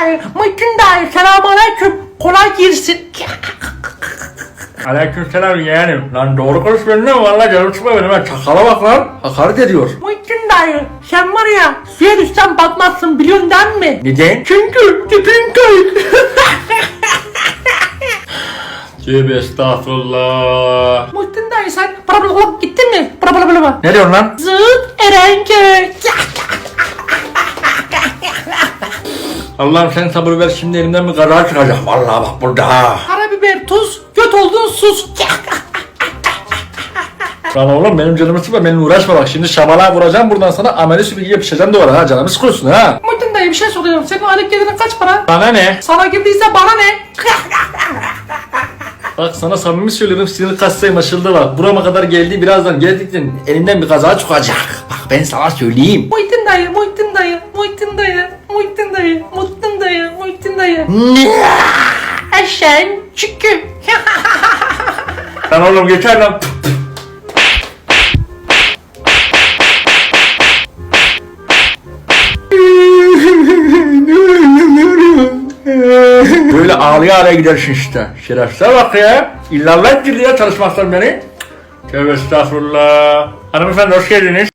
dayı, Muhittin dayı. Selamun aleyküm. Kolay girsin. Aleykümselam yeğenim. Lan doğru konuş benimle valla canım çıkma benim. Çakala bak lan. Hakaret ediyor. Muhittin dayı, sen var ya suya düşsen batmazsın biliyorsun değil mi? Neden? Çünkü tipin köy. Tövbe estağfurullah. Muhittin dayı sen parabola gittin mi? Parabola Ne diyorsun lan? Zıt Erenköy. Allah'ım sen sabır ver şimdi elimden bir kaza çıkacak. Vallahi bak burada. Karabiber, tuz, göt oldun sus. Lan oğlum benim canımı sıkma benimle uğraşma bak. Şimdi şabala vuracağım buradan sana ameli süpürge yapışacağım duvara ha. Canımı sıkıyorsun ha. Muhittin dayı bir şey soruyorum. Senin aylık gelirin kaç para? Bana ne? Sana girdiyse bana ne? Bak sana samimi söylüyorum sinir kasayım aşıldı bak. Burama kadar geldi birazdan geldikten elimden bir kaza çıkacak. Bak ben sana söyleyeyim. Muhittin dayı, Muhittin dayı, Muhittin Ne? Eşen çünkü. Lan oğlum geçer lan. Böyle ağlaya ağlaya gidersin işte. Şerefsize bak ya. İllallah girdi ya çalışmaktan beni. Tövbe estağfurullah. Hanımefendi hoş geldiniz.